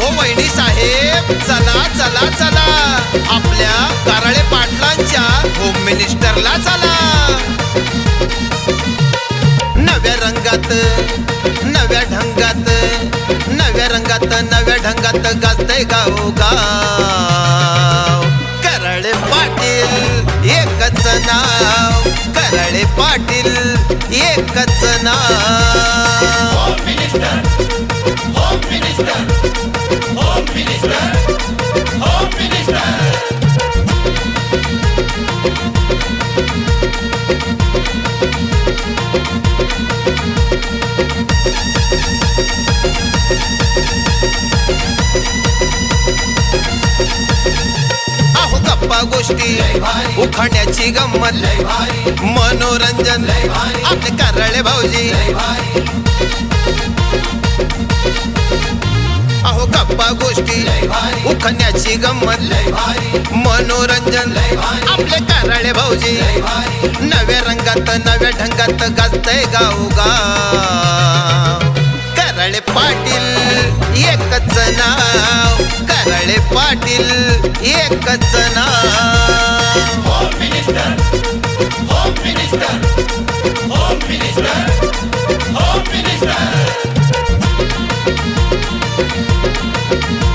हो वहिनी साहेब चला चला चला. आपल्या कारळे पाटलांच्या होम मिनिस्टरला चला. नव्या रंगात नव्या ढंगात नव्या रंगात नव्या ढंगात गाजते गाव गाव करळे पाटील एकच नाव. करळे पाटील एकच नाव. Minister. गोष्टी उखाण्याची गंमत मनोरंजन आपले कारळे भाऊजी. गोष्टी. उखण्याची गंमत. मनोरंजन. आपले कराळे भाऊजी. नव्या रंगात नव्या ढंगात गाजतय गावगा कराळे पाटील एकच नाव. कराळे पाटील एकच नाव. Home Minister, Home Minister, Home Minister. Thank you.